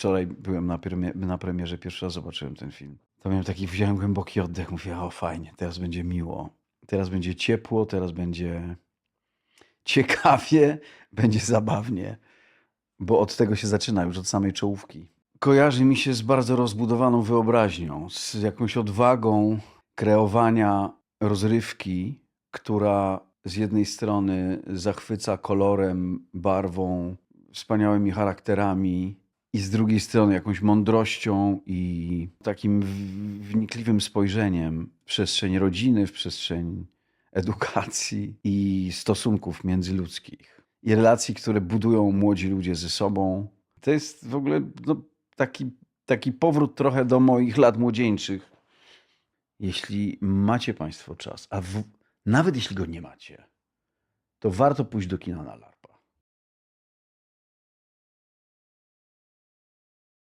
wczoraj byłem na, premie, na premierze, pierwszy raz zobaczyłem ten film. To miałem taki, wziąłem głęboki oddech, mówię, o fajnie, teraz będzie miło. Teraz będzie ciepło, teraz będzie ciekawie, będzie zabawnie. Bo od tego się zaczyna, już od samej czołówki. Kojarzy mi się z bardzo rozbudowaną wyobraźnią, z jakąś odwagą kreowania rozrywki, która z jednej strony zachwyca kolorem, barwą, wspaniałymi charakterami, i z drugiej strony jakąś mądrością i takim wnikliwym spojrzeniem w przestrzeń rodziny, w przestrzeń edukacji i stosunków międzyludzkich. I relacji, które budują młodzi ludzie ze sobą. To jest w ogóle no, taki, taki powrót trochę do moich lat młodzieńczych. Jeśli macie Państwo czas, a w, nawet jeśli go nie macie, to warto pójść do kina na lata.